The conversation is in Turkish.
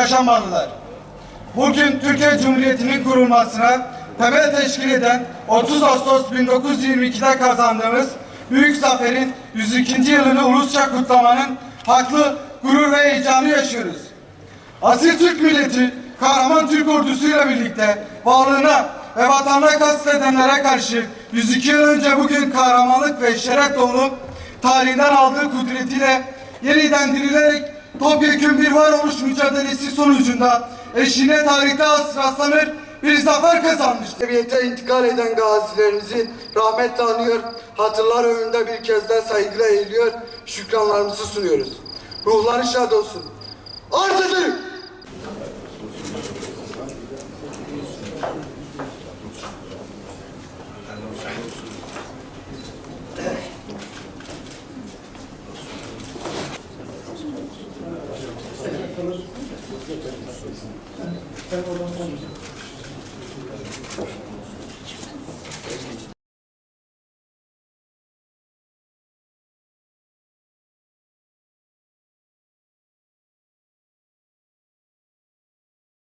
yaşamalılar. Bugün Türkiye Cumhuriyeti'nin kurulmasına temel teşkil eden 30 Ağustos 1922'de kazandığımız büyük zaferin 102. yılını ulusça kutlamanın haklı gurur ve heyecanı yaşıyoruz. Asil Türk milleti kahraman Türk ordusuyla birlikte varlığına ve vatanına kastedenlere karşı 102 yıl önce bugün kahramanlık ve şeref dolu tarihinden aldığı kudretiyle yeniden dirilerek topyekun bir varoluş mücadelesi sonucunda eşine tarihte as- rastlanır bir zafer kazanmıştır. Ebiyete intikal eden gazilerimizi rahmetle anıyor, hatırlar önünde bir kez daha saygıyla eğiliyor, şükranlarımızı sunuyoruz. Ruhları şad olsun. Arz ederim.